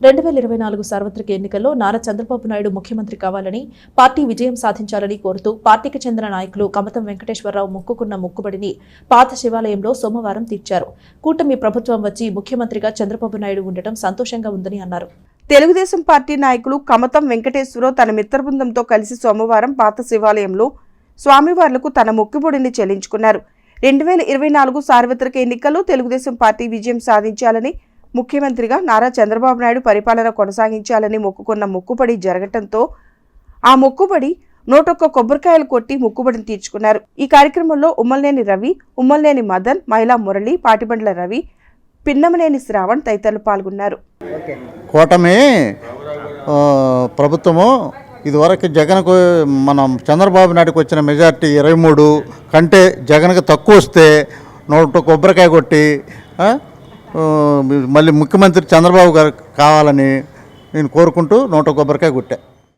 రెండు వేల ఇరవై నాలుగు సార్వత్రిక ఎన్నికల్లో నారా చంద్రబాబు నాయుడు ముఖ్యమంత్రి కావాలని పార్టీ విజయం సాధించాలని కోరుతూ పార్టీకి చెందిన నాయకులు కమతం వెంకటేశ్వరరావు మొక్కుకున్న మొక్కుబడిని పాత శివాలయంలో సోమవారం తీర్చారు. కూటమి ప్రభుత్వం వచ్చి ముఖ్యమంత్రిగా చంద్రబాబు నాయుడు ఉండటం సంతోషంగా ఉందని అన్నారు. తెలుగుదేశం పార్టీ నాయకులు కమతం వెంకటేశ్వరరావు తన మిత్ర బృందంతో కలిసి సోమవారం పాత శివాలయంలో స్వామివార్లకు తన మొక్కుబడిని చెల్లించుకున్నారు. రెండు వేల ఇరవై నాలుగు సార్వత్రిక ఎన్నికల్లో తెలుగుదేశం పార్టీ విజయం సాధించాలని ముఖ్యమంత్రిగా నారా చంద్రబాబు నాయుడు పరిపాలన కొనసాగించాలని మొక్కుకున్న మొక్కుబడి జరగటంతో ఆ మొక్కుబడి నూటొక్క కొబ్బరికాయలు కొట్టి మొక్కుబడిని తీర్చుకున్నారు. ఈ కార్యక్రమంలో ఉమ్మల్లేని రవి ఉమ్మల్లేని మదన్ మహిళా మురళి పాటిబండ్ల రవి పిన్నమనేని శ్రావణ్ తదితరులు పాల్గొన్నారు. కూటమి ప్రభుత్వము ఇదివరకు జగన్కు మనం చంద్రబాబు నాయుడుకు వచ్చిన మెజార్టీ ఇరవై మూడు కంటే జగన్కి తక్కువ వస్తే నూట కొబ్బరికాయ కొట్టి మళ్ళీ ముఖ్యమంత్రి చంద్రబాబు గారు కావాలని నేను కోరుకుంటూ నూట కొబ్బరికాయ కొట్టా.